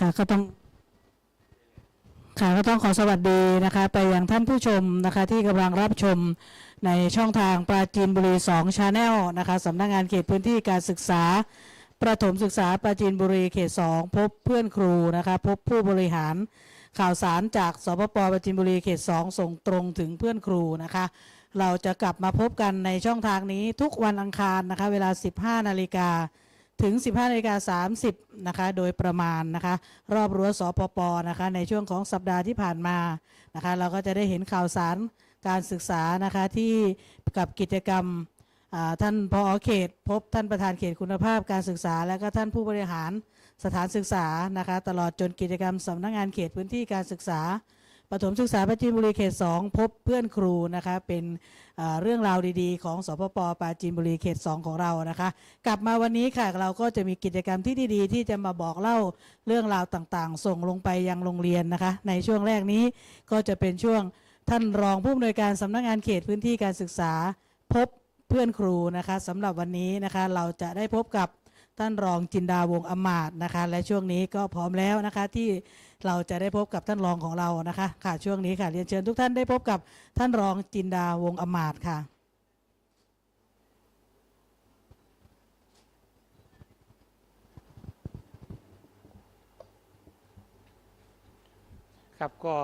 ค่ะก็ต้องค่ะก็ต้องขอสวัสดีนะคะไปยังท่านผู้ชมนะคะที่กำลังรับชมในช่องทางปราจีนบุรี2ชาแนลนะคะสำนักงานเขตพื้นที่การศึกษา ประถมศึกษาปราจีนบุรีเขต 2 พบเพื่อนครูนะคะพบผู้บริหารข่าวสารจากสปปปราจีนบุรีเขต 2 ส่งตรงถึงเพื่อนครูนะคะ เราจะกลับมาพบกันในช่องทางนี้ทุกวันอังคารนะคะเวลา 15นาฬิกา ถึง 15นาฬิกา30นะคะโดยประมาณนะคะรอบรั้วสปปนะคะในช่วงของสัปดาห์ที่ผ่านมานะคะเราก็จะได้เห็นข่าวสารการศึกษานะคะที่กับกิจกรรมท่านพอเขต พบท่านประธานเขตคุณภาพการศึกษา และก็ท่านผู้บริหารสถานศึกษานะคะตลอดจนกิจกรรมสำนักงานเขตพื้นที่การศึกษา ประถมศึกษาปราจีนบุรีเขต2พบเพื่อนครูนะคะเป็นเรื่องราวดีๆ ของสพปปราจีนบุรีเขต2ของเรานะคะ กลับมาวันนี้ค่ะเราก็จะมีกิจกรรมที่ดีๆ ที่จะมาบอกเล่าเรื่องราวต่างๆ ส่งลงไปยังโรงเรียนนะคะ ในช่วงแรกนี้ก็จะเป็นช่วงท่านรองผู้อำนวยการสำนักงานเขตพื้นที่การศึกษา พบเพื่อนครูนะคะสำหรับวันนี้นะคะเราจะได้พบกับท่านรองจินดาวงอมาตนะคะ และช่วงนี้ก็พร้อมแล้วนะคะที่ เราจะได้พบกับท่านรองของเรานะคะ ค่ะช่วงนี้ค่ะเรียนเชิญทุกท่านได้พบกับท่านรองจินดาวงอมาตค่ะครับก็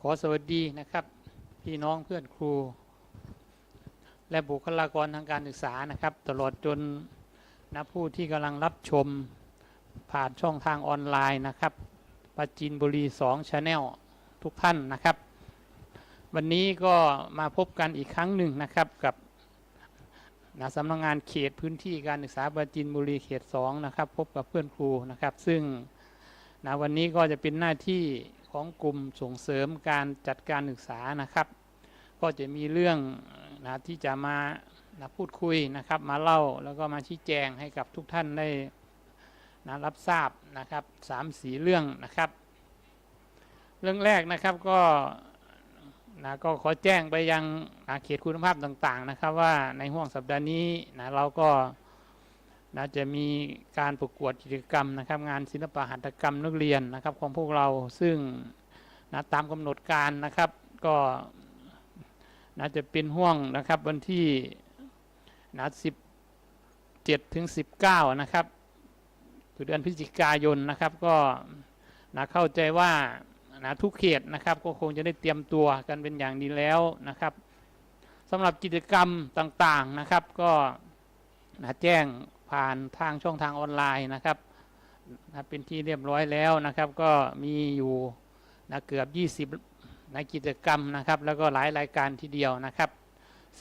ขอสวัสดีนะครับ พี่น้องเพื่อนครู และบุคลากรทางการศึกษานะครับ ตลอดจนนะผู้ที่กำลังรับชม ผ่านช่องทางออนไลน์นะครับปราจินบุรี2 Channel ทุกท่านนะครับ วันนี้ก็มาพบกันอีกครั้งหนึ่งนะครับกับนะสำนักงานเขตพื้นที่การศึกษาปราจินบุรีเขต2นะครับ พบกับเพื่อนครูนะครับ ซึ่งนะวันนี้ก็จะเป็นหน้าที่ของกลุ่มส่งเสริมการจัดการศึกษานะครับ ก็จะมีเรื่องนะที่จะมานะพูดคุยนะครับ มาเล่าแล้วก็มาชี้แจงให้กับทุกท่านได้ นะรับทราบนะครับสามสีเรื่องนะครับ เรื่องแรกนะครับก็นะก็ขอแจ้งไปยังนะเขตคุณภาพต่างๆนะครับ ว่าในห่วงสัปดาห์นี้นะเราก็นะจะมีการประกวดกิจกรรมนะครับ งานศิลปะหัตถกรรมนักเรียนนะครับ ของพวกเราซึ่งนะตามกำหนดการนะครับ ก็นะจะเป็นห่วงนะครับวันที่นะ17ถึง19นะครับ คือเดือนพฤศจิกายนนะครับก็นะเข้าใจว่านะทุกเขตนะครับก็คงจะได้เตรียมตัวกันเป็นอย่างดีแล้วนะครับสำหรับกิจกรรมต่างๆนะครับก็นะแจ้งผ่านทางช่องทางออนไลน์นะครับนะเป็นที่เรียบร้อยแล้วนะครับ ก็มีอยู่นะเกือบ 20นะกิจกรรมนะครับ แล้วก็หลายรายการทีเดียวนะครับ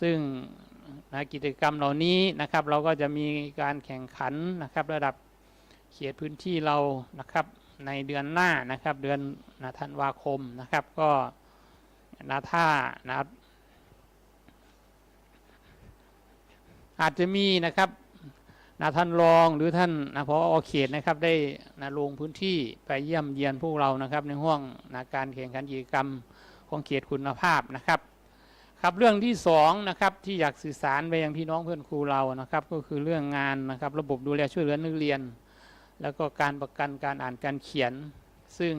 ซึ่งนะกิจกรรมเหล่านี้นะครับ เราก็จะมีการแข่งขันนะครับระดับ เขตพื้นที่เรานะครับในเดือนหน้านะครับ เดือนนะธันวาคมนะครับ ก็นะถ้านะอาจจะมีนะครับนะท่านรองหรือท่านนะพออเขตนะครับได้นะลงพื้นที่ไปเยี่ยมเยียนพวกเรานะครับ ในห่วงนะการแข่งขันกิจกรรมของเขตคุณภาพนะครับ ครับเรื่องที่สองนะครับที่อยากสื่อสารไปยังพี่น้องเพื่อนครูเรานะครับ ก็คือเรื่องงานนะครับ ระบบดูแลช่วยเหลือนักเรียน แล้วก็การประกันการอ่านการเขียน ซึ่ง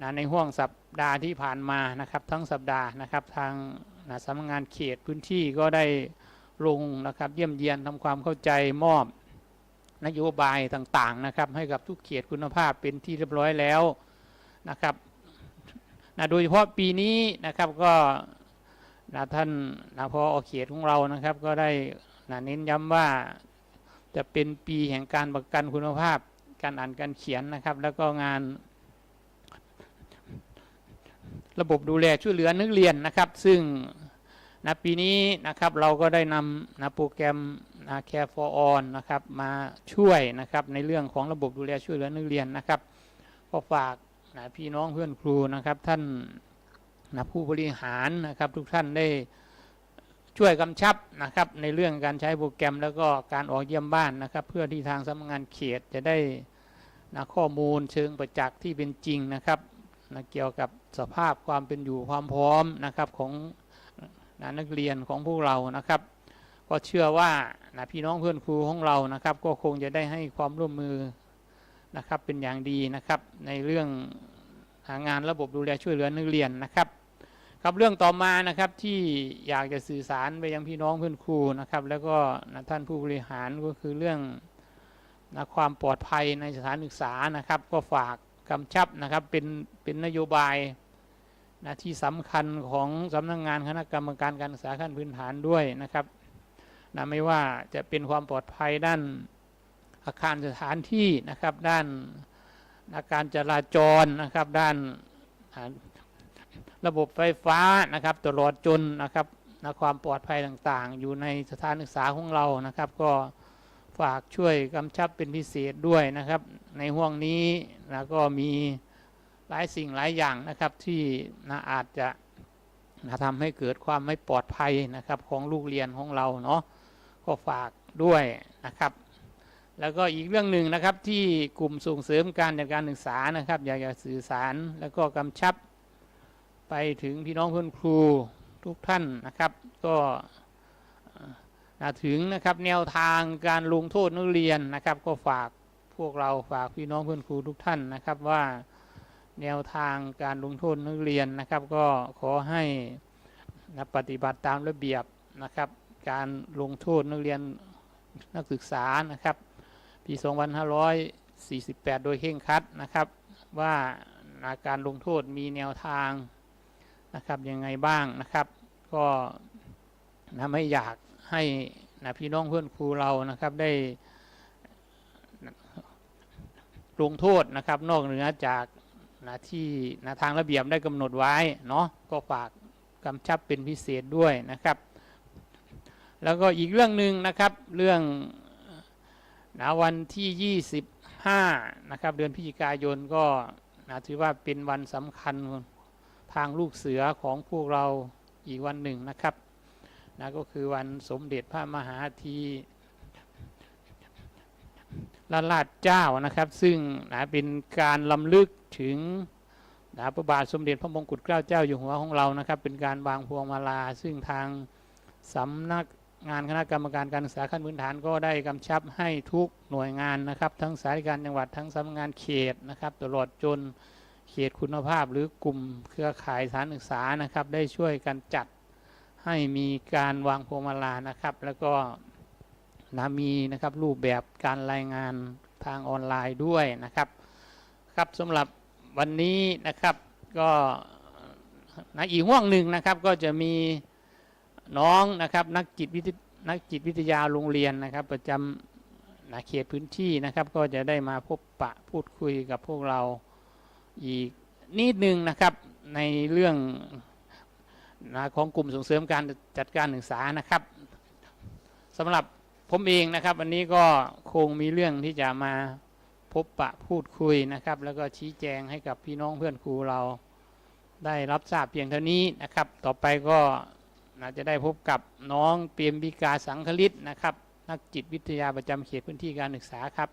นะในห่วงสัปดาห์ที่ผ่านมานะครับ ทั้งสัปดาห์นะครับ ทางนะสำนักงานเขตพื้นที่ก็ได้ลงนะครับเยี่ยมเยียนทำความเข้าใจมอบนโยบายต่างๆนะครับให้กับทุกเขตคุณภาพเป็นที่เรียบร้อยแล้วนะครับนะโดยเฉพาะปีนี้นะครับก็นะท่านนะพอเขตของเรานะครับ ก็ได้นะเน้นย้ำว่า จะเป็นปีแห่งการประกันคุณภาพ การอ่านการเขียนนะครับ แล้วก็งานระบบดูแลช่วยเหลือนักเรียนนะครับ ซึ่งนะปีนี้นะครับเราก็ได้นำนะโปรแกรมนะ Care for All นะครับมาช่วยนะครับในเรื่องของระบบดูแลช่วยเหลือนักเรียนนะครับก็ฝากนะพี่น้องเพื่อนครูนะครับท่านนะผู้บริหารนะครับทุกท่านได้ ช่วยกำชับนะครับในเรื่องการใช้โปรแกรมแล้วก็การออกเยี่ยมบ้านนะครับ เพื่อที่ทางสำนักงานเขตจะได้นะข้อมูลเชิงประจักษ์ที่เป็นจริงนะครับนะเกี่ยวกับสภาพความเป็นอยู่ความพร้อมนะครับของนะนักเรียนของพวกเรานะครับ ก็เชื่อว่านะพี่น้องเพื่อนครูของเรานะครับ ก็คงจะได้ให้ความร่วมมือนะครับเป็นอย่างดีนะครับ ในเรื่องงานระบบดูแลช่วยเหลือนักเรียนนะครับ ครับเรื่องต่อมานะครับที่อยากจะสื่อสารไปยังพี่น้องเพื่อนครูนะครับ แล้วก็ท่านผู้บริหารก็คือเรื่องนะความปลอดภัยในสถานศึกษานะครับ ก็ฝากกำชับนะครับเป็นเป็นนโยบายนะที่สำคัญของสำนักงงานคณะกรรมการการศึกษาขั้นพื้นฐานด้วยนะครับนะไม่ว่าจะเป็นความปลอดภัยด้านอาคารสถานที่นะครับ ด้านนะการจราจรนะครับ ด้าน ระบบไฟฟ้านะครับตลอดจนนะครับนะความปลอดภัยต่างๆ อยู่ในสถานศึกษาของเรานะครับ ก็ฝากช่วยกำชับเป็นพิเศษด้วยนะครับ ในห่วงนี้นะก็มีหลายสิ่งหลายอย่างนะครับที่นะอาจจะนะทำให้เกิดความไม่ปลอดภัยนะครับของลูกเรียนของเราเนาะก็ฝากด้วยนะครับ แล้วก็อีกเรื่องหนึ่งนะครับที่กลุ่มส่งเสริมการจัดการศึกษานะครับ อยากจะสื่อสารแล้วก็กำชับ ไปถึงพี่น้องเพื่อนครูทุกท่านนะครับ ก็ถึงนะครับแนวทางการลงโทษนักเรียนนะครับ ก็ฝากพวกเราฝากพี่น้องเพื่อนครูทุกท่านนะครับว่าแนวทางการลงโทษนักเรียนนะครับ ก็ขอให้นะปฏิบัติตามระเบียบนะครับ การลงโทษนักเรียนนักศึกษานะครับ ปี 2548 โดยเคร่งคัดนะครับ ว่าการลงโทษมีแนวทาง นะครับยังไงบ้างนะครับ ก็นะไม่อยากให้นะพี่น้องเพื่อนครูเรานะครับได้ลงโทษนะครับ นอกเหนือจากนะที่นะทางระเบียบได้กำหนดไว้เนาะก็ฝากกำชับเป็นพิเศษด้วยนะครับ แล้วก็อีกเรื่องหนึ่งนะครับ เรื่องนะวันที่ 25 นะครับ เดือนพฤศจิกายนก็นะถือว่าเป็นวันสำคัญ ทางลูกเสือของพวกเราอีกวันหนึ่งนะครับนะก็คือวันสมเด็จพระมหาธีราชเจ้านะครับ ซึ่งนะเป็นการลำลึกถึงนะพระบาทสมเด็จพระมงกุฎเกล้าเจ้าอยู่หัวของเรานะครับ เป็นการวางพวงมาลา ซึ่งทางสำนักงานคณะกรรมการการศึกษาขั้นพื้นฐานก็ได้กำชับให้ทุกหน่วยงานนะครับ ทั้งสายการจังหวัดทั้งสำนักงานเขตนะครับ ตลอดจน เขตคุณภาพหรือกลุ่มเครือข่ายสถานศึกษานะครับ ได้ช่วยกันจัดให้มีการวางพวงมาลานะครับ แล้วก็นะมีนะครับรูปแบบการรายงานทางออนไลน์ด้วยนะครับครับสำหรับวันนี้นะครับก็นะอีกห่วงหนึ่งนะครับก็จะมีน้องนะครับนักจิตวิทยนักจิตวิทยาโรงเรียนนะครับ ประจำนะเขตพื้นที่นะครับ ก็จะได้มาพบปะพูดคุยกับพวกเรา อีกนิดนึงนะครับในเรื่องนะของกลุ่มส่งเสริมการจัดการศึกษานะครับสำหรับผมเองนะครับ วันนี้ก็คงมีเรื่องที่จะมาพบปะพูดคุยนะครับ แล้วก็ชี้แจงให้กับพี่น้องเพื่อนครูเราได้รับทราบเพียงเท่านี้นะครับ ต่อไปก็นะจะได้พบกับน้องเปียมบิกาสังคลิตนะครับ นักจิตวิทยาประจำเขตพื้นที่การศึกษาครับ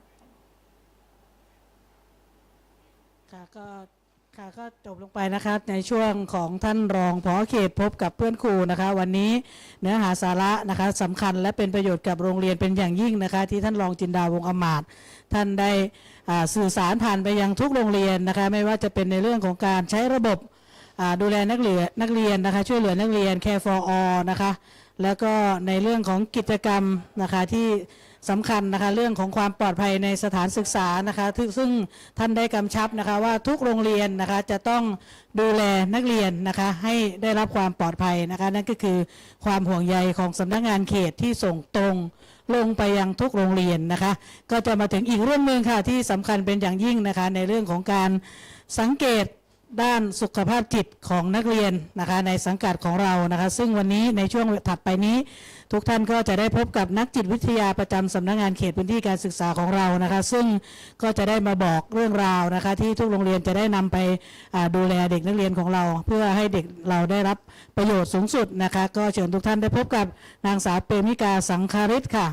ค่ะก็ค่ะก็จบลงไปนะคะในช่วงของท่านรองผอเขตพบกับเพื่อนครูนะคะ วันนี้เนื้อหาสาระนะคะสำคัญและเป็นประโยชน์กับโรงเรียนเป็นอย่างยิ่งนะคะ ที่ท่านรองจินดาวงอมาตท่านได้สื่อสารผ่านไปยังทุกโรงเรียนนะคะ ไม่ว่าจะเป็นในเรื่องของการใช้ระบบดูแลนักเรียนนักเรียนนะคะ ช่วยเหลือนักเรียน Care for all นะคะแล้วก็ในเรื่องของกิจกรรมนะคะที่ สำคัญนะคะเรื่องของความปลอดภัยในสถานศึกษานะคะซึ่งซึ่งท่านได้กำชับนะคะว่าทุกโรงเรียนนะคะจะต้องดูแลนักเรียนนะคะให้ได้รับความปลอดภัยนะคะนั่นก็คือความห่วงใยของสำนักงานเขตที่ส่งตรงลงไปยังทุกโรงเรียนนะคะ ก็จะมาถึงอีกเรื่องหนึ่งค่ะที่สำคัญเป็นอย่างยิ่งนะคะในเรื่องของการสังเกต ด้านสุขภาพจิตของนักเรียนนะคะในสังกัดของเรานะคะซึ่งวันนี้ในช่วงถัดไปนี้ ทุกท่านก็จะได้พบกับนักจิตวิทยาประจำสำนักงานเขตพื้นที่การศึกษาของเรานะคะ ซึ่งก็จะได้มาบอกเรื่องราวนะคะ ที่ทุกโรงเรียนจะได้นำไปดูแลเด็กนักเรียนของเรา เพื่อให้เด็กเราได้รับประโยชน์สูงสุดนะคะ ก็เชิญทุกท่านได้พบกับนางสาวเปรมิกาสังคาริตค่ะ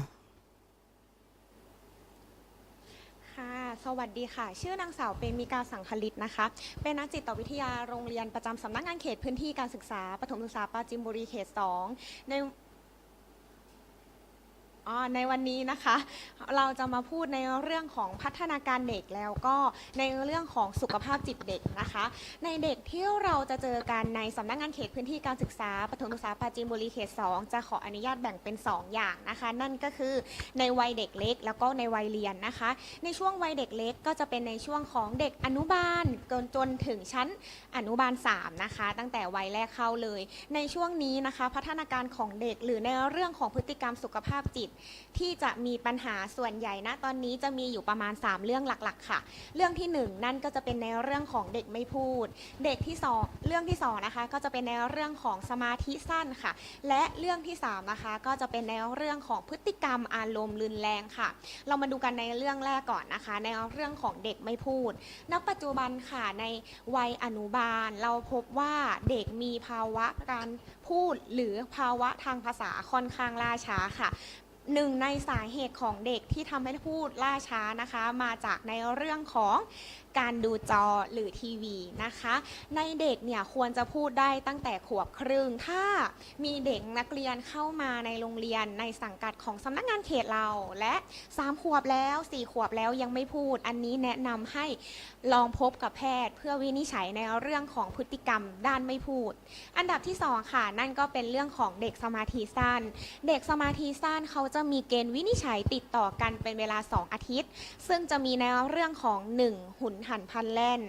ค่ะ สวัสดีค่ะ ชื่อนางสาวเปรมิกาสังคลิตนะคะ เป็นนักจิตวิทยาโรงเรียนประจำสำนักงานเขตพื้นที่การศึกษาปฐมศึกษาปราจินบุรีเขต 2 ใน อ๋อในวันนี้นะคะเราจะมาพูดในเรื่องของพัฒนาการเด็กแล้วก็ในเรื่องของสุขภาพจิตเด็กนะคะ ในเด็กที่เราจะเจอกันในสำนักงานเขตพื้นที่การศึกษาปฐมศึกษาปราจีนบุรีเขต 2 จะขออนุญาตแบ่งเป็น 2 อย่างนะคะ นั่นก็คือในวัยเด็กเล็ก แล้วก็ในวัยเรียนนะคะ ในช่วงวัยเด็กเล็กก็จะเป็นในช่วงของเด็กอนุบาลจนจนถึงชั้นอนุบาล3นะคะตั้งแต่วัยแรกเข้าเลย ในช่วงนี้นะคะ พัฒนาการของเด็กหรือในเรื่องของพฤติกรรมสุขภาพจิตที่จะมีปัญหาส่วนใหญ่นะตอนนี้จะมีอยู่ประมาณ 3 เรื่องหลักๆ ค่ะ เรื่องที่ 1 นั่นก็จะเป็นในเรื่องของเด็กไม่พูด เด็กที่สองเรื่องที่2นะคะก็จะเป็นในเรื่องของสมาธิสั้นค่ะ และเรื่องที่3นะคะก็จะเป็นในเรื่องของพฤติกรรมอารมณ์รุนแรงค่ะ เรามาดูกันในเรื่องแรกก่อนนะคะ ในเรื่องของเด็กไม่พูด ณ ปัจจุบันค่ะในวัยอนุบาล เราพบว่าเด็กมีภาวะการพูดหรือภาวะทางภาษาค่อนข้างล่าช้าค่ะ หนึ่งในสาเหตุของเด็กที่ทำให้พูดล่าช้านะคะ มาจากในเรื่องของ การดูจอหรือทีวีนะคะ ในเด็กเนี่ยควรจะพูดได้ตั้งแต่ขวบครึ่ง ถ้ามีเด็กนักเรียนเข้ามาในโรงเรียนในสังกัดของสำนักงานเขตเรา และ3ขวบแล้ว4ขวบแล้วยังไม่พูด อันนี้แนะนำให้ลองพบกับแพทย์ เพื่อวินิจฉัยในเรื่องของพฤติกรรมด้านไม่พูด อันดับที่ 2 ค่ะ นั่นก็เป็นเรื่องของเด็กสมาธิสั้น เด็กสมาธิสั้นเขาจะมีเกณฑ์วินิจฉัยติดต่อกันเป็นเวลา 2 อาทิตย์ ซึ่งจะมีในเรื่องของ 1. หุ่นหันพันแล่น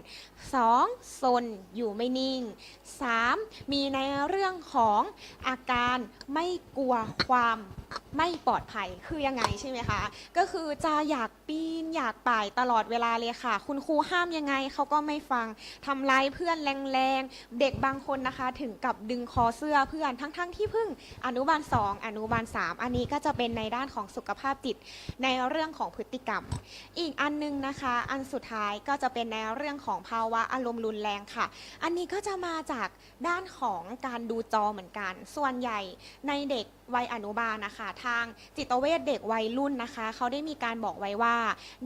2. ซนอยู่ไม่นิ่ง 3. มีในเรื่องของอาการไม่กลัวความ ไม่ปลอดภัยคือยังไงใช่ไหมคะ ก็คือจะอยากปีนอยากป่ายตลอดเวลาเลยค่ะ คุณครูห้ามยังไงเขาก็ไม่ฟังทำร้ายเพื่อนแรงๆ เด็กบางคนนะคะ ถึงกับดึงคอเสื้อเพื่อนทั้งๆที่เพิ่งอนุบาล 2 อนุบาล 3 อันนี้ก็จะเป็นในด้านของสุขภาพจิตในเรื่องของพฤติกรรม อีกอันนึงนะคะ อันสุดท้ายก็จะเป็นในเรื่องของภาวะอารมณ์รุนแรงค่ะ อันนี้ก็จะมาจากด้านของการดูจอเหมือนกัน ส่วนใหญ่ในเด็กวัยอนุบาลนะคะทางจิตเวชเด็กวัยรุ่นนะคะ เขาได้มีการบอกไว้ว่า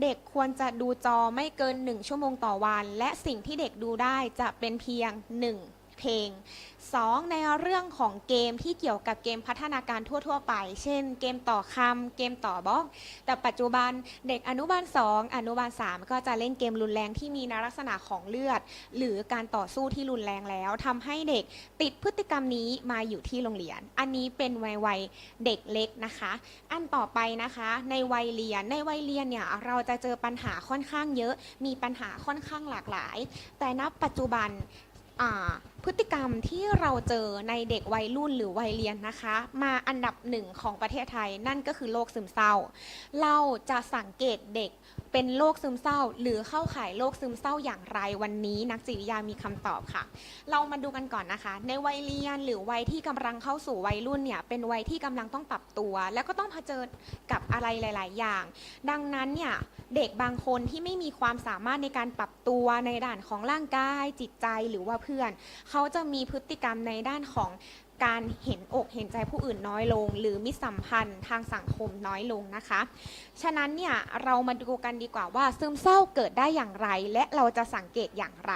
เด็กควรจะดูจอไม่เกิน 1 ชั่วโมงต่อวัน และสิ่งที่เด็กดูได้จะเป็นเพียง 1 เพลง 2. ในเรื่องของเกมที่เกี่ยวกับเกมพัฒนาการทั่ว ๆ ไป เช่น เกมต่อคำเกมต่อบล็อก แต่ปัจจุบันเด็กอนุบาล 2 อนุบาล 3 ก็จะเล่นเกมรุนแรงที่มีนลักษณะของเลือด หรือการต่อสู้ที่รุนแรงแล้วทำให้เด็กติดพฤติกรรมนี้มาอยู่ที่โรงเรียน อันนี้เป็นวัยวัยเด็กเล็กนะคะ อันต่อไปนะคะ ในวัยเรียนในวัยเรียนเนี่ยเราจะเจอปัญหาค่อนข้างเยอะ มีปัญหาค่อนข้างหลากหลาย แต่ณปัจจุบันอ่าพฤติกรรมที่เราเจอในเด็กวัยรุ่นหรือวัยเรียนนะคะ มาอันดับหนึ่งของประเทศไทยนั่นก็คือโรคซึมเศร้า เราจะสังเกตเด็กเป็นโรคซึมเศร้า หรือเข้าข่ายโรคซึมเศร้าอย่างไรวันนี้นักจิตวิทยามีคำตอบค่ะ เรามาดูกันก่อนนะคะ ในวัยเรียนหรือวัยที่กำลังเข้าสู่วัยรุ่นเนี่ยเป็นวัยที่กำลังต้องปรับตัว แล้วก็ต้องเผชิญกับอะไรหลาย ๆ อย่าง ดังนั้นเนี่ยเด็กบางคนที่ไม่มีความสามารถในการปรับตัวในด้านของร่างกายจิตใจหรือว่าเพื่อนเขาจะมีพฤติกรรมในด้านของการเห็นอกเห็นใจผู้อื่นน้อยลง หรือมิสัมพันธ์ทางสังคมน้อยลงนะคะ ฉะนั้นเนี่ยเรามาดูกันดีกว่าว่าซึมเศร้าเกิดได้อย่างไร และเราจะสังเกตอย่างไร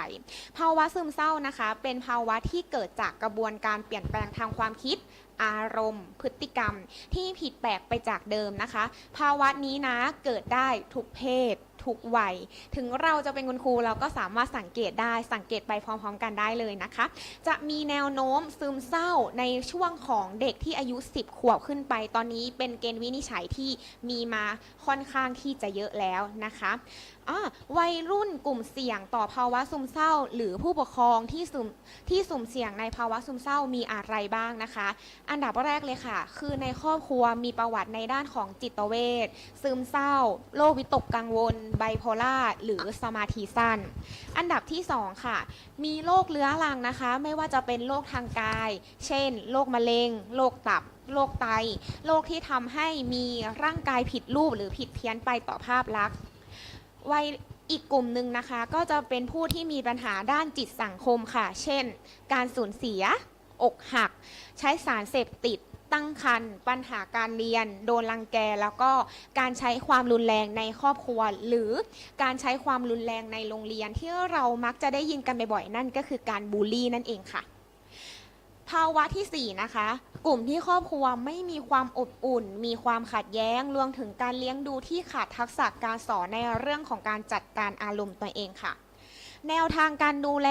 ภาวะซึมเศร้านะคะ เป็นภาวะที่เกิดจากกระบวนการเปลี่ยนแปลงทางความคิดอารมณ์ พฤติกรรมที่ผิดแปลกไปจากเดิมนะคะ ภาวะนี้นะเกิดได้ทุกเพศ ทุกวัย ถึงเราจะเป็นคุณครูเราก็สามารถสังเกตได้ สังเกตไปพร้อมๆ กันได้เลยนะคะ จะมีแนวโน้มซึมเศร้าในช่วงของเด็กที่อายุ 10 ขวบขึ้นไป ตอนนี้เป็นเกณฑ์วินิจฉัยที่มีมาค่อนข้างที่จะเยอะแล้วนะคะ อ่าวัยรุ่นกลุ่มเสี่ยงต่อภาวะซึมเศร้า หรือผู้ปกครองที่สุ่มที่สุ่มเสี่ยงในภาวะซึมเศร้ามีอะไรบ้างนะคะ อันดับแรกเลยค่ะ คือในครอบครัวมีประวัติในด้านของจิตเวชซึมเศร้าโรควิตกกังวล ไบโพล่าหรือสมาธิสั้น อันดับที่ 2 ค่ะ มีโรคเรื้อรังนะคะ ไม่ว่าจะเป็นโรคทางกาย เช่นโรคมะเร็งโรคตับโรคไตโรคที่ทำให้มีร่างกายผิดรูปหรือผิดเพี้ยนไปต่อภาพลักษณ์ วัยอีกกลุ่มหนึ่งนะคะ ก็จะเป็นผู้ที่มีปัญหาด้านจิตสังคมค่ะ เช่น การสูญเสีย อกหัก ใช้สารเสพติด ตั้งครรภ์ปัญหาการเรียน โดนรังแก แล้วก็การใช้ความรุนแรงในครอบครัว หรือการใช้ความรุนแรงในโรงเรียนที่เรามักจะได้ยินกันบ่อยๆนั่นก็คือการบูลลี่นั่นเองค่ะ ภาวะทีสี่ 4 นะคะ กลุ่มที่ครอบครัวไม่มีความอบอุ่น มีความขัดแย้งรวมถึงการเลี้ยงดูที่ขาดทักษะการสอนในเรื่องของการจัดการอารมณ์ตัวเองค่ะ แนวทางการดูแล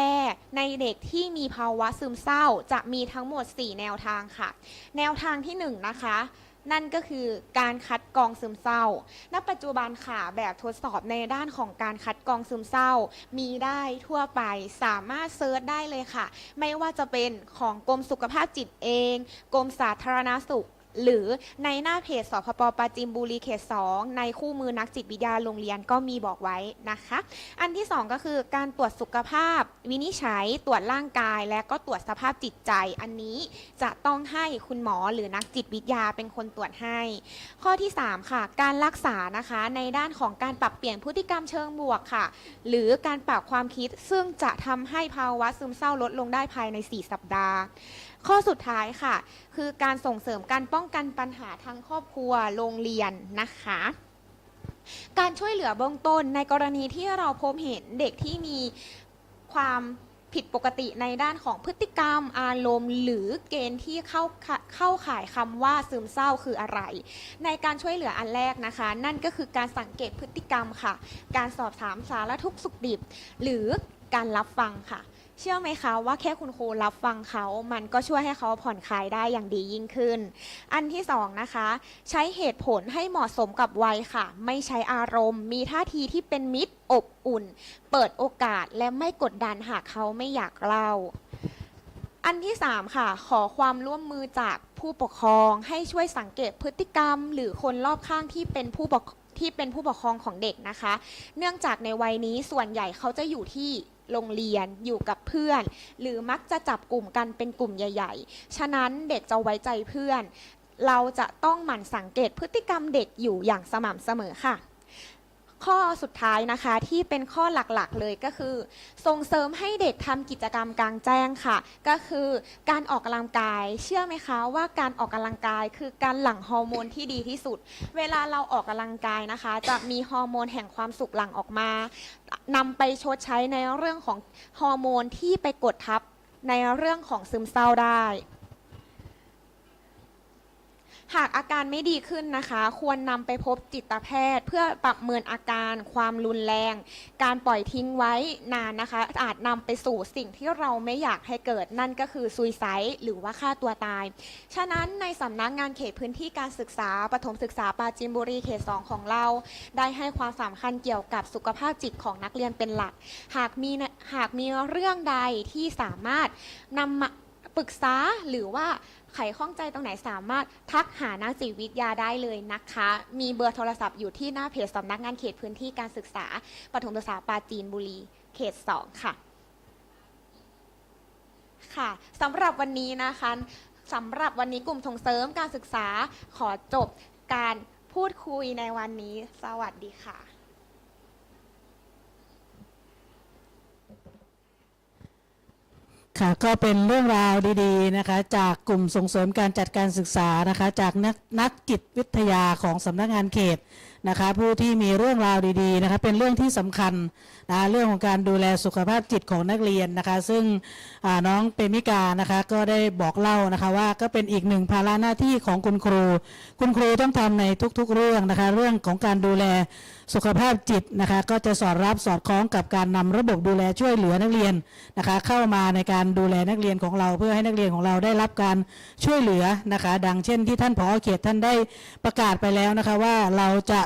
ในเด็กที่มีภาวะซึมเศร้าจะมีทั้งหมด 4 แนวทางค่ะ แนวทางที่ 1 นะคะ นั่นก็คือการคัดกรองซึมเศร้า ณ ปัจจุบันค่ะแบบทดสอบในด้านของการคัดกรองซึมเศร้า มีได้ทั่วไปสามารถเซิร์ชได้เลยค่ะ ไม่ว่าจะเป็นของกรมสุขภาพจิตเอง กรมสาธารณสุข หรือในหน้าเพจสพปปราจิมบุรีเขต2ในคู่มือนักจิตวิทยาโรงเรียนก็มีบอกไว้นะคะ อันที่ 2 ก็คือการตรวจสุขภาพ วินิจฉัยตรวจร่างกาย และก็ตรวจสภาพจิตใจ อันนี้จะต้องให้คุณหมอหรือนักจิตวิทยาเป็นคนตรวจให้ ข้อที่ 3 ค่ะ การรักษานะคะในด้านของการปรับเปลี่ยนพฤติกรรมเชิงบวกค่ะ หรือการปรับความคิดซึ่งจะทำให้ภาวะซึมเศร้าลดลงได้ภายใน 4 สัปดาห์ ข้อสุดท้ายค่ะ คือการส่งเสริมการป้องกันปัญหาทั้งครอบครัวโรงเรียนนะคะการช่วยเหลือเบื้องต้นในกรณีที่เราพบเห็นเด็กที่มีความผิดปกติในด้านของพฤติกรรมอารมณ์ หรือเกณฑ์ที่เข้าเข้าข่ายคำว่าซึมเศร้าคืออะไร ในการช่วยเหลืออันแรกนะคะ นั่นก็คือการสังเกตพฤติกรรมค่ะ การสอบถามสารทุกสุขดิบ หรือการรับฟังค่ะ เชื่อไหมคะว่าแค่คุณครูรับฟังเขา มันก็ช่วยให้เขาผ่อนคลายได้อย่างดียิ่งขึ้น อันที่สองนะคะ ใช้เหตุผลให้เหมาะสมกับวัยค่ะ ไม่ใช้อารมณ์ มีท่าทีที่เป็นมิตรอบอุ่น เปิดโอกาสและไม่กดดันหากเขาไม่อยากเล่า อันที่3ค่ะ ขอความร่วมมือจากผู้ปกครอง ให้ช่วยสังเกตพฤติกรรม หรือคนรอบข้างที่เป็นผู้ปกที่เป็นผู้ปกครองของเด็กนะคะ เนื่องจากในวัยนี้ส่วนใหญ่เขาจะอยู่ที่ โรงเรียนอยู่กับเพื่อน หรือมักจะจับกลุ่มกันเป็นกลุ่มใหญ่ ๆ ฉะนั้นเด็กจะไว้ใจเพื่อน เราจะต้องหมั่นสังเกตพฤติกรรมเด็กอยู่อย่างสม่ำเสมอค่ะ ข้อสุดท้ายนะคะที่เป็นข้อหลักๆเลยก็คือ ส่งเสริมให้เด็กทำกิจกรรมกลางแจ้งค่ะ ก็คือการออกกำลังกาย เชื่อไหมคะว่าการออกกำลังกาย คือการหลั่งฮอร์โมนที่ดีที่สุด เวลาเราออกกำลังกายนะคะ จะมีฮอร์โมนแห่งความสุขหลั่งออกมานำไปชดใช้ในเรื่องของฮอร์โมนที่ไปกดทับในเรื่องของซึมเศร้าได้ หากอาการไม่ดีขึ้นนะคะ ควรนำไปพบจิตแพทย์ เพื่อปรับเมินอาการความรุนแรง การปล่อยทิ้งไว้นานนะคะ อาจนำไปสู่สิ่งที่เราไม่อยากให้เกิดนั่นก็คือซุยไซหรือว่าฆ่าตัวตาย ฉะนั้นในสำนักงานเขตพื้นที่การศึกษาปฐมศึกษาปราจีนบุรีเขต 2 ของเรา ได้ให้ความสำคัญเกี่ยวกับสุขภาพจิตของนักเรียนเป็นหลัก หากมีหากมีเรื่องใดที่สามารถนำมาปรึกษาหรือว่า ไขข้องใจตรงไหนสามารถทักหานักจิตวิทยาได้เลยนะคะ มีเบอร์โทรศัพท์อยู่ที่หน้าเพจสำนักงานเขตพื้นที่การศึกษาปฐมศึกษาปาจีนบุรี เขต 2 ค่ะค่ะสำหรับวันนี้นะคะสำหรับวันนี้กลุ่มส่งเสริมการศึกษาขอจบการพูดคุยในวันนี้ สวัสดีค่ะ ค่ะก็เป็นเรื่องราวดีๆนะคะ จากกลุ่มส่งเสริมการจัดการศึกษานะคะ จากนักนักจิตวิทยาของสำนักงานเขตนะคะ ผู้ที่มีเรื่องราวดีๆนะคะ เป็นเรื่องที่สำคัญนะเรื่องของการดูแลสุขภาพจิตของนักเรียนนะคะ ซึ่งน้องเปมิกานะคะ ก็ได้บอกเล่านะคะว่าก็เป็นอีกหนึ่งภาระหน้าที่ของคุณครู คุณครูต้องทำในทุกๆเรื่องนะคะ เรื่องของการดูแลสุขภาพจิตนะคะก็จะสอดรับสอดคล้องกับการนำระบบดูแลช่วยเหลือนักเรียนนะคะเข้ามาในการดูแลนักเรียนของเรา เพื่อให้นักเรียนของเราได้รับการช่วยเหลือนะคะดังเช่นที่ท่านผอเขตท่านได้ประกาศไปแล้วนะคะว่าเราจะ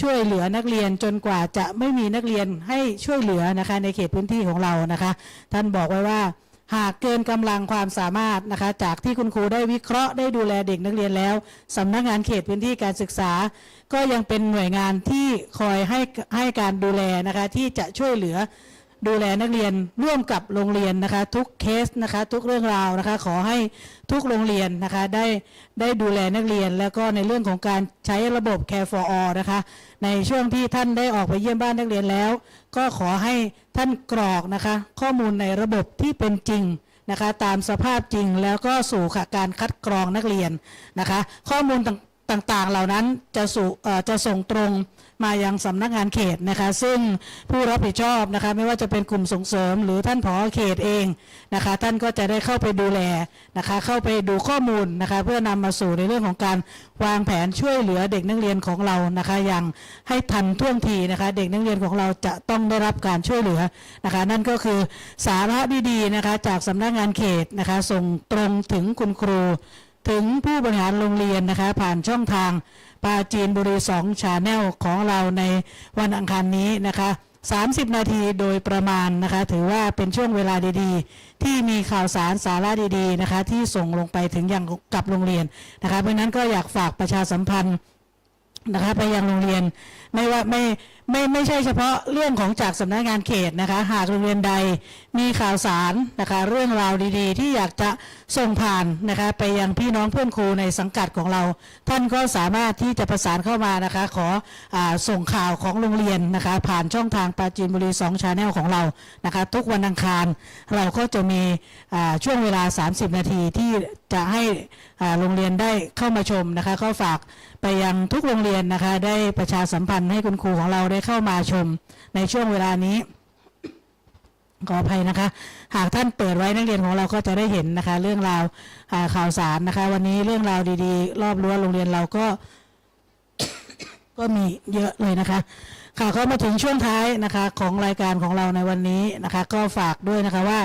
ช่วยเหลือนักเรียนจนกว่าจะไม่มีนักเรียนให้ช่วยเหลือนะคะในเขตพื้นที่ของเรานะคะ ท่านบอกไว้ว่า หากเกินกำลังความสามารถนะคะ จากที่คุณครูได้วิเคราะห์ได้ดูแลเด็กนักเรียนแล้วสำนักงานเขตพื้นที่การศึกษา ก็ยังเป็นหน่วยงานที่คอยให้ให้การดูแลนะคะที่จะช่วยเหลือ ดูแลนักเรียนร่วมกับโรงเรียนนะคะ ทุกเคสนะคะ ทุกเรื่องราวนะคะ ขอให้ทุกโรงเรียนนะคะ ได้ได้ดูแลนักเรียน แล้วก็ในเรื่องของการใช้ระบบ Care for All นะคะ ในช่วงที่ท่านได้ออกไปเยี่ยมบ้านนักเรียนแล้ว ก็ขอให้ท่านกรอกนะคะ ข้อมูลในระบบที่เป็นจริงนะคะ ตามสภาพจริงแล้วก็สู่การคัดกรองนักเรียนนะคะ ข้อมูลต่างต่างๆเหล่านั้นจะสู่จะส่งตรง มายังสำนักงานเขตนะคะ ซึ่งผู้รับผิดชอบนะคะ ไม่ว่าจะเป็นกลุ่มส่งเสริม หรือท่านผอเขตเองนะคะ ท่านก็จะได้เข้าไปดูแลนะคะ เข้าไปดูข้อมูลนะคะ เพื่อนำมาสู่ในเรื่องของการวางแผนช่วยเหลือเด็กนักเรียนของเรานะคะ อย่างให้ทันท่วงทีนะคะ เด็กนักเรียนของเราจะต้องได้รับการช่วยเหลือนะคะ นั่นก็คือสาระดีๆนะคะ จากสำนักงานเขตนะคะ ส่งตรงถึงคุณครู ถึงผู้บริหารโรงเรียนนะคะ ผ่านช่องทาง ปาจีนบุรี2ชาแนลของเราในวันอังคารนี้นะคะ30 นาทีโดยประมาณนะคะ ถือว่าเป็นช่วงเวลาดีๆ ที่มีข่าวสารสาระดีๆนะคะ ที่ส่งลงไปถึงยังกับโรงเรียนนะคะ เพราะฉะนั้นก็อยากฝากประชาสัมพันธ์นะคะไปยังโรงเรียน ไม่ว่าไม่ไม่ไม่ใช่เฉพาะเรื่องของจากสำนักงานเขตนะคะ หากโรงเรียนใดมีข่าวสารนะคะ เรื่องราวดีๆ ที่อยากจะส่งผ่านนะคะไปยังพี่น้องเพื่อนครูในสังกัดของเรา ท่านก็สามารถที่จะประสานเข้ามานะคะ ขออส่งข่าวของโรงเรียนนะคะ ผ่านช่องทางปราจีนบุรี2ชาแนลของเรานะคะ ทุกวันอังคารเราก็จะมีช่วงเวลา 30 นาทีที่จะให้โรงเรียนได้เข้ามาชมนะคะ ก็ฝากไปยังทุกโรงเรียนนะคะ ได้ประชาสัมพันธ์ให้คุณครูของเราได้เข้ามาชมในช่วงเวลานี้ขออภัยนะคะ หากท่านเปิดไว้นักเรียนของเราก็จะได้เห็นนะคะ เรื่องราวาข่าวสารนะคะ วันนี้เรื่องราวดีๆ รอบรั้วโรงเรียนเราก็ ก็มีเยอะเลยนะคะ ค่ะก็มาถึงช่วงท้ายนะคะ ของรายการของเราในวันนี้นะคะ ก็ฝากด้วยนะคะว่า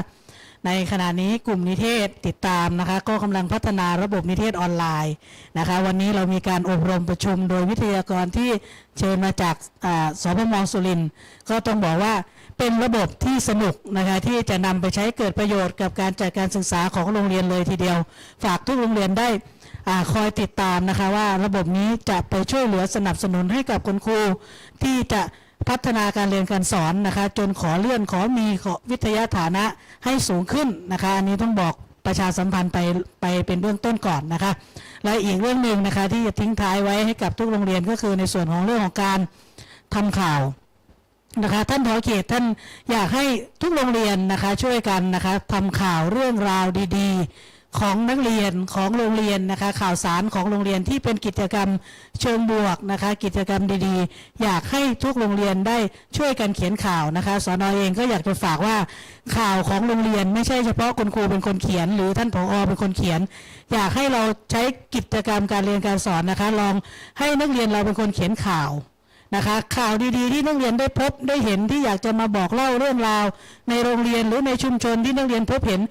ในขณะนี้กลุ่มนิเทศติดตามนะคะ ก็กำลังพัฒนาระบบนิเทศออนไลน์นะคะ วันนี้เรามีการอบรมประชุมโดยวิทยากรที่เชิญมาจากสพมสุรินทร์ก็ต้องบอกว่าเป็นระบบที่สนุกนะคะที่จะนำไปใช้เกิดประโยชน์กับการจัดการศึกษาของโรงเรียนเลยทีเดียว ฝากทุกโรงเรียนได้อคอยติดตามนะคะว่าระบบนี้จะไปช่วยเหลือสนับสนุนให้กับคุณครูที่จะ พัฒนาการเรียนการสอนนะคะจนขอเลื่อนขอมีขอวิทยาฐานะให้สูงขึ้นนะคะอันนี้ต้องบอกประชาสัมพันธ์ไปไปเป็นเบื้องต้นก่อนนะคะและอีกเรื่องหนึ่งนะคะที่จะทิ้งท้ายไว้ให้กับทุกโรงเรียนก็คือในส่วนของเรื่องของการทำข่าวนะคะท่านผอเขตท่านอยากให้ทุกโรงเรียนนะคะช่วยกันนะคะทำข่าวเรื่องราวดีๆ ของนักเรียนของโรงเรียนนะคะ ข่าวสารของโรงเรียนที่เป็นกิจกรรมเชิงบวกนะคะ กิจกรรมดีๆ อยากให้ทุกโรงเรียนได้ช่วยกันเขียนข่าวนะคะสอนอเองก็อยากจะฝากว่าข่าวของโรงเรียนไม่ใช่เฉพาะคุณครูเป็นคนเขียน หรือท่านผอเป็นคนเขียน อยากให้เราใช้กิจกรรมการเรียนการสอนนะคะ ลองให้นักเรียนเราเป็นคนเขียนข่าวนะคะข่าวดีๆ ที่นักเรียนได้พบได้เห็นที่อยากจะมาบอกเล่าเรื่องราว ในโรงเรียนหรือในชุมชนที่นักเรียนพบเห็น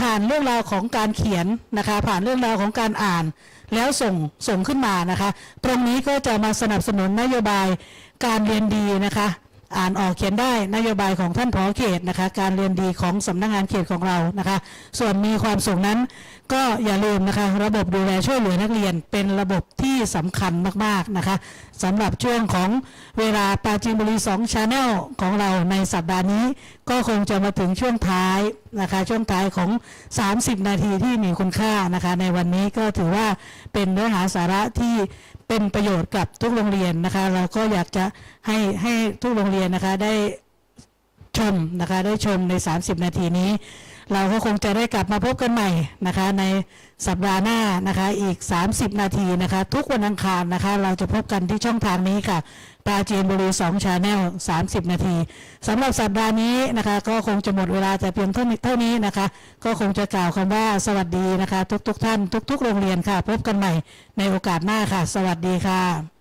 ผ่านเรื่องราวของการเขียนนะคะ ผ่านเรื่องราวของการอ่าน แล้วส่งส่งขึ้นมานะคะ ตรงนี้ก็จะมาสนับสนุนนโยบายการเรียนดีนะคะอ่านออกเขียนได้นโยบายของท่านผอเขตนะคะ การเรียนดีของสำนักงานเขตของเรานะคะ ส่วนมีความสุขนั้น ก็อย่าลืมนะคะ ระบบดูแลช่วยเหลือนักเรียนเป็นระบบที่สำคัญมากๆนะคะ สำหรับช่วงของเวลาปาจีนบุรี2ชาแนลของเราในสัปดาห์นี้ ก็คงจะมาถึงช่วงท้ายนะคะช่วงท้ายของ 30 นาทีที่มีคุณค่านะคะในวันนี้ก็ถือว่าเป็นเนื้อหาสาระที่เป็นประโยชน์กับทุกโรงเรียนนะคะ เราก็อยากจะให้ให้ทุกโรงเรียนนะคะได้ชมนะคะได้ชมใน 30 นาทีนี้ เราก็คงจะได้กลับมาพบกันใหม่นะคะ ในสัปดาห์หน้านะคะ อีก 30 นาทีนะคะ ทุกวันอังคารนะคะ เราจะพบกันที่ช่องทางนี้ค่ะปาจีนบุรี2ชาแนล30 นาทีสำหรับสัปดาห์นี้นะคะ ก็คงจะหมดเวลาแต่เพียงเท่านี้เท่านี้นะคะ ก็คงจะกล่าวคำว่าสวัสดีนะคะ ทุกๆทท่าน ทุก ๆ โรงเรียนค่ะ พบกันใหม่ในโอกาสหน้าค่ะ สวัสดีค่ะ